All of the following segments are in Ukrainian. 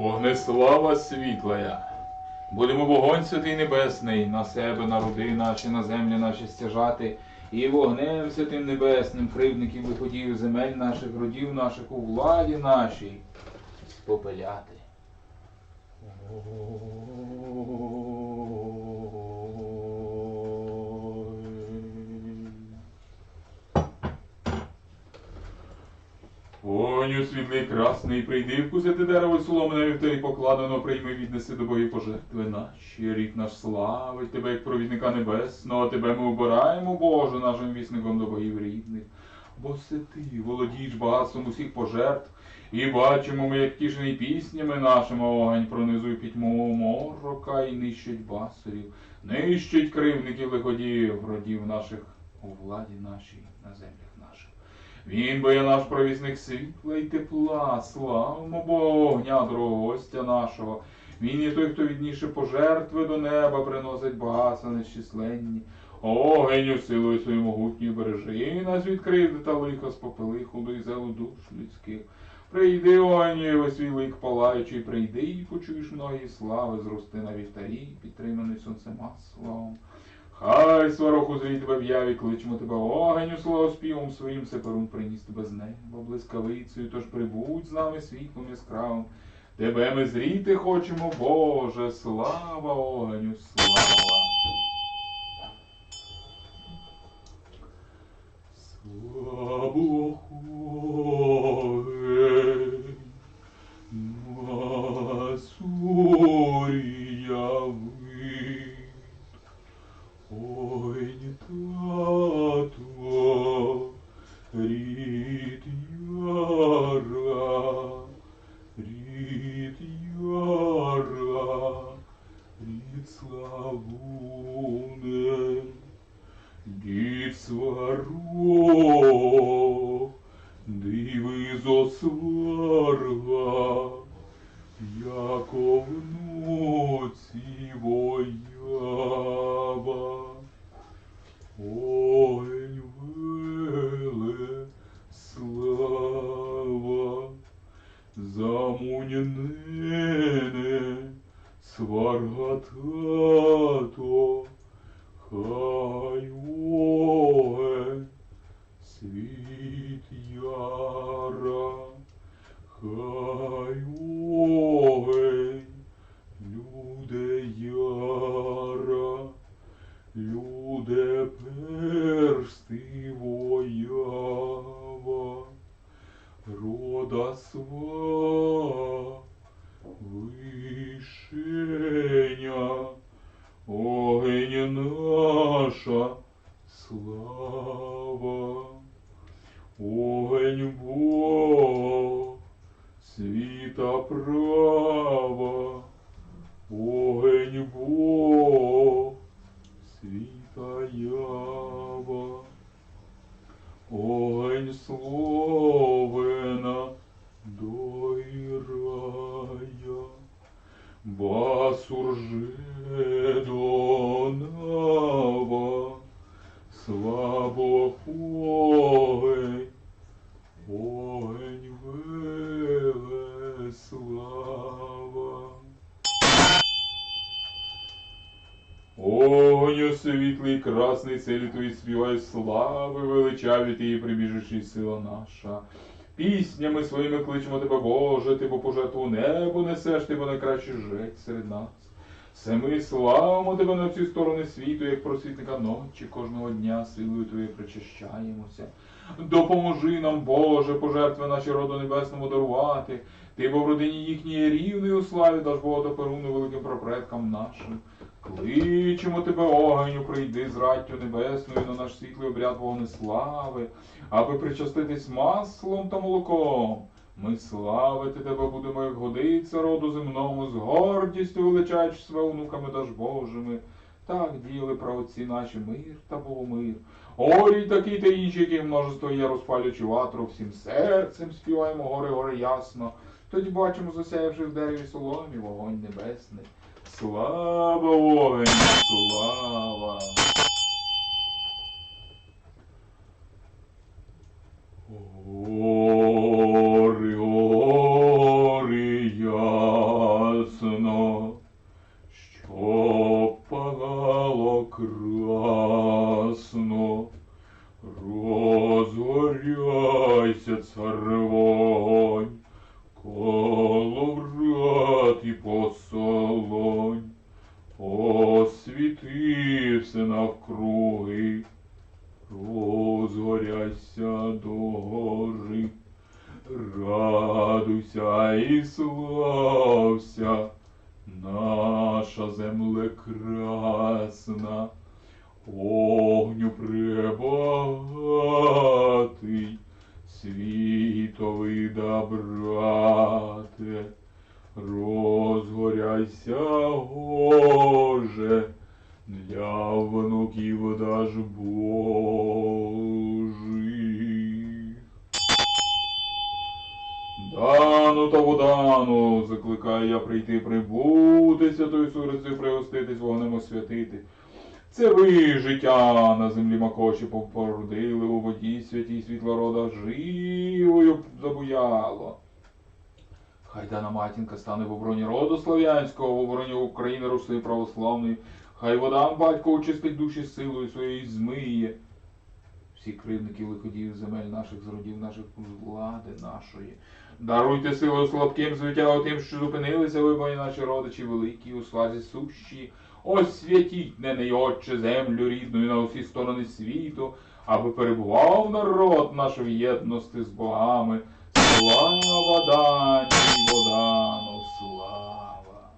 Вогнеслава світлая, будемо вогонь святий небесний на себе, на роди наші, на землі наші стяжати, і вогнем святим небесним кривдників виходів земель наших, родів наших у владі нашій спопеляти. Воню світлий красний, прийди вкусити дерево соломине вівтарі покладено, прийми віднеси до богів пожертви наші. Рік наш славить тебе, як провідника небесного, тебе ми обираємо, Боже, нашим вісником до богів рідних. Бо си ти володієш багатством усіх пожертв, і бачимо ми, як тішений піснями нашими огонь пронизує пітьму морока і нищить басурів, нищить кривників лиходіїв, родів наших у владі нашій, на землях наших. Він бо є наш провісник світла й тепла, славмо Богу, огня дорогого гостя нашого. Він є той, хто відніше пожертви до неба приносить багатства нещисленні. Огеню силою свою могутньою бережи нас від кривди та лиха спопили худу і зелу душ людських. Прийди, огеню, свій лик палаючий, прийди і почуєш многі слави, зрости на вівтарі, підтриманий сонцем маслом. Хай свароху зрій тебе в яві, кличемо тебе огеню, славоспівом своїм сеперун приніс тебе з неба, блискавицею, тож прибудь з нами світлом яскравим. Тебе ми зріти хочемо, Боже, слава огеню, слава. Слава огень, to prorrogou світлий, красний, целі твої співай слави, величаві ти, прибіжучи сила наша. Піснями своїми кличемо тебе, Боже, ти по пожертву небо несеш, ти бо найкращий жець серед нас. Все ми славимо тебе на всі сторони світу, як просвітника ночі, кожного дня силою твоєю причащаємося. Допоможи нам, Боже, пожертви наші роду небесному дарувати. Ти бо в родині їхньої рівної у славі даш Бога перуну великим прапредкам нашим. Кличемо тебе, огоню, прийди з раттю небесною на наш світлий обряд вогнеслави, аби причаститись маслом та молоком. Ми славити тебе будемо, як годиться роду земному, з гордістю величаючи себе онуками даж Божими. Так діяли праотці наші мир та Богомир. Орій такий та інші, які множество є, розпалюючи ватру, всім серцем співаємо гори, гори ясно. Тоді бачимо, засяявши в дереві соломі, вогонь небесний. Слава огонь, слава! Слався, наша земле красна, огню пребагатий, світовий да брате, розгоряйся, Боже, для внуків даж Божих. Дану та водану, закликаю я прийти прибути, святою сурицею пригоститись, вогнем освятити. Це ви життя на землі макоші породили у воді святій світлорода живою забуяло. Хай дана матінка стане в обороні роду слав'янського, в обороні України Руси православної. Хай вода батько очистить душі силою своєї змиє. Всі кривдники лиходіїв земель наших, з родів наших влади нашої. Даруйте силу слабким, звитягу тим, що зупинилися ви, наші родичі великі, у слазі сущі. Освятіть, нений Отче, землю рідною на усі сторони світу, аби перебував народ наш в єдності з богами. Слава дані водану, слава.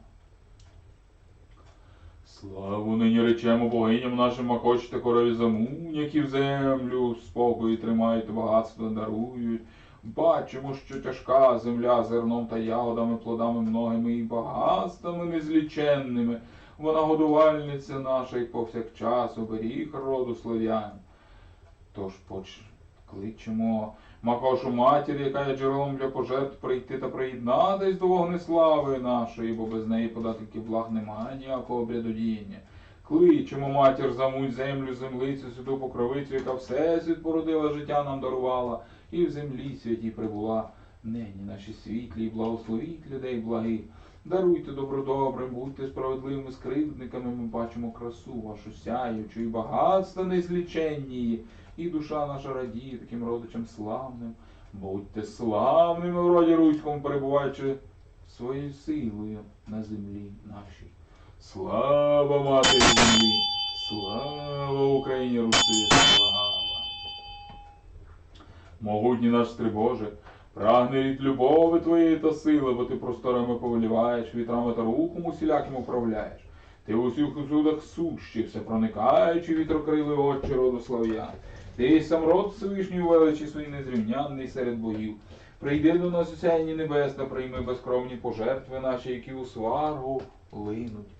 Славу нині речемо богиням нашим макочте корові замунь, які в землю спокою тримають, багатство дарують. Бачимо, що тяжка земля зерном та ягодами, плодами многими і багатствами незліченними. Вона годувальниця наша і повсякчас оберіг роду слав'ян. Тож поч... кличемо Макошу матір, яка є джерелом для пожертв, прийти та приєднатись до вогнеслави нашої, бо без неї податки благ немає ніякого обрядодіяння. Кличемо матір замуть землю, землицю, святу покровицю, яка всесвіт породила, життя нам дарувала, і в землі святі прибула. Нині наші світлі, і благословіть людей благих. Даруйте добро добрим, будьте справедливими скривдниками, ми бачимо красу вашу сяючу і багатства незліченні. І душа наша радіє таким родичам славним. Будьте славними в роді руському, перебуваючи своєю силою на землі нашій. Слава матері землі! Слава Україні Руси! Слава! Могутній наш Стрибоже, прагне від любови твоєї та сили, бо ти просторами повеліваєш, вітрами та рухом усіляким управляєш. Ти в усіх усюдах все проникаючи вітрокрили очі роду слав'ян. Ти сам род Всевишній величі свій незрівнянний серед богів. Прийди до нас у небесна, прийми безкровні пожертви наші, які у сваргу линуть.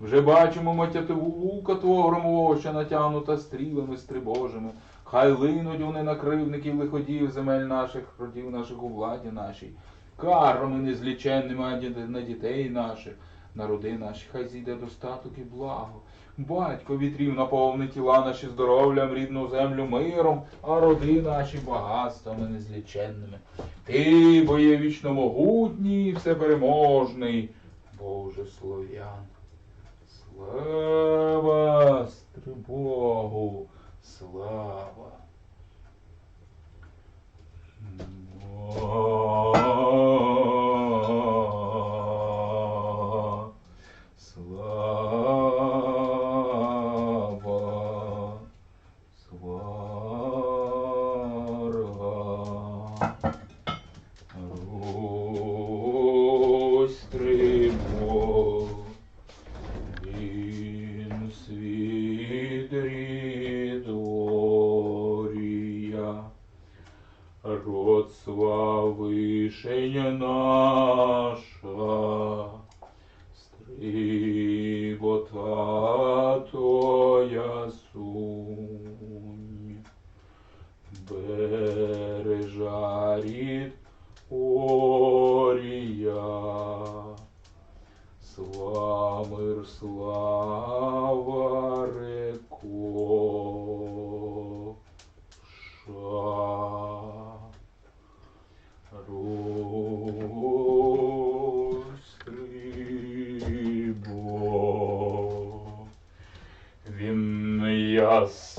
Вже бачимо матятиву лука твого громового, що натягнута стрілами стрибожими. Хай линуть вони на кривдників лиходіїв земель наших, родів наших у владі нашій. Карами незліченними на дітей наших, народи наші, хай зійде достаток і благо. Батько вітрів наповни тіла наші здоров'ям, рідну землю миром, а роди наші багатствами незліченними. Ти, бо є вічно могутній, всепереможний, Боже слов'ян. Слава Стрибогу, слава.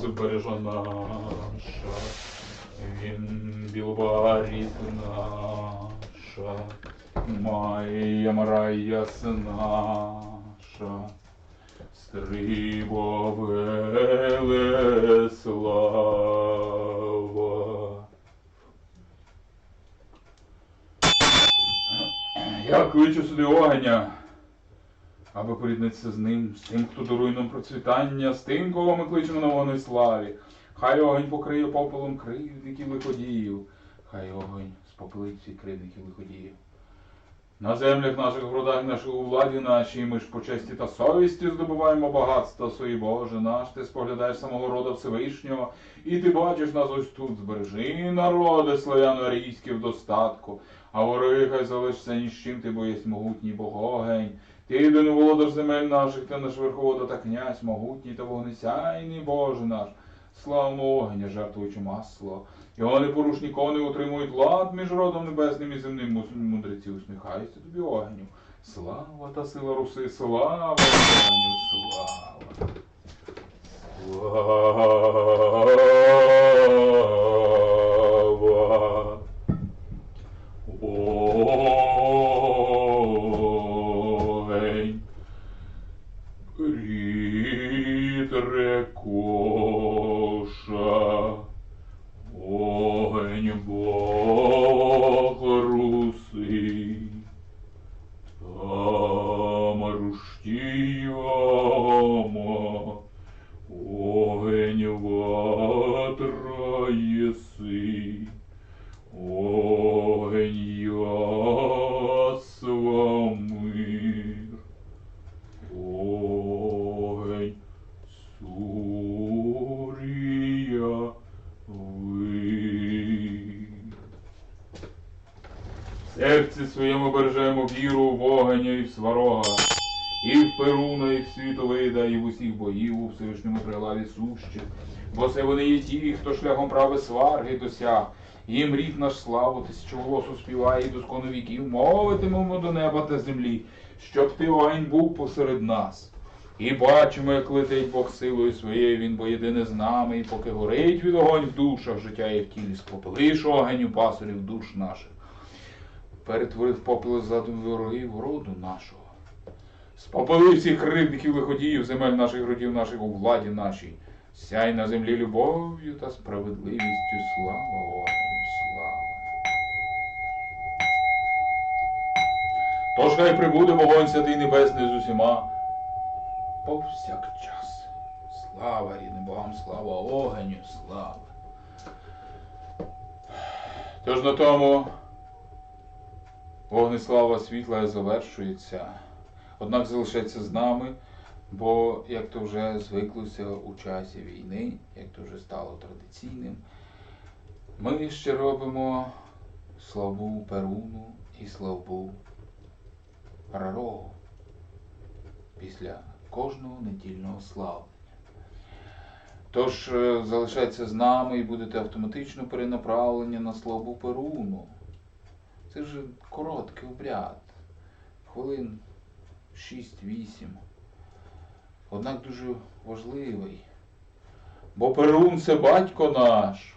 Бережа наша, він білбаріт наша, Майя Марая наша, Стрибо Велеслава. Я кличу сюди огня, аби поріднитися з ним, з тим, хто дарує нам процвітання, з тим, кого ми кличемо на вогни славі. Хай огонь покриє попелом кривдників лиходіїв, хай огонь спопилить всі кривдників лиходіїв. На землях наших, в родах наших, у владі нашій, ми ж по честі та совісті здобуваємо багатства свої, Боже наш, ти споглядаєш самого рода Всевишнього, і ти бачиш нас ось тут, збережи народи славяно-арійські в достатку, а вороги хай залишся ні з чим, ти бо єсть могутній Богогень. Ти єдиний володар земель наших, ти наш верховода та князь, могутній та вогнесяйний Боже наш. Славно огня, жертвуючи масло. Його непорушні кони утримують лад між родом небесним і земним мудреці усміхаються тобі огню. Слава та сила руси, слава огню, слава. Слава. Огонь. Бережемо віру в огоня і сварога, і в Перуна, і в світовида, і в усіх боїв у Всевишньому прилаві сущих. Бо це вони є ті, хто шляхом прави сварги досяг. Їм рік наш славу тисячоголосу співає і доскону віків, мовитимемо до неба та землі, щоб ти огонь був посеред нас. І бачимо, як летить Бог силою своєю, він бо єдине з нами, і поки горить від огонь в душах, життя є в тілі, склопилиш огонь у пасорів душ наших. Перетворив попіл задум ворогів роду нашого. Спопили всіх кривдників лиходіїв, земель наших родів наших у владі нашій. Сяй на землі любов'ю та справедливістю слава огню, слава. Тож хай прибуде вогонь святий небесний з усіма повсякчас. Слава рідним богам, слава огню, слава. Тож на тому вогнеслава світла завершується, однак залишається з нами, бо як то вже звиклося у часі війни, як то вже стало традиційним, ми ще робимо славу Перуну і славу Рарогу після кожного недільного славлення. Тож е, залишайтеся з нами і будете автоматично перенаправлені на славу Перуну. Це ж короткий обряд, хвилин 6-8. Однак дуже важливий. Бо Перун це батько наш.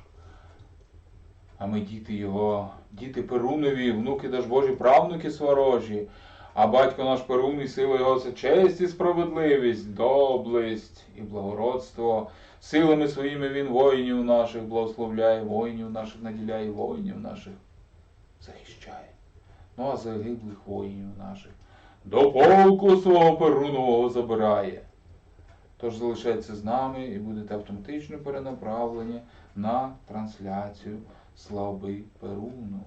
А ми діти його, діти Перунові, внуки Дажбожі, правнуки сварожі. А батько наш Перун і сила його це честь і справедливість, доблесть і благородство. Силами своїми він воїнів наших благословляє, воїнів наших наділяє, воїнів наших захищає. Ну а загиблих воїнів наших до полку свого перуного забирає. Тож залишайтеся з нами і будете автоматично перенаправлені на трансляцію слави Перуну.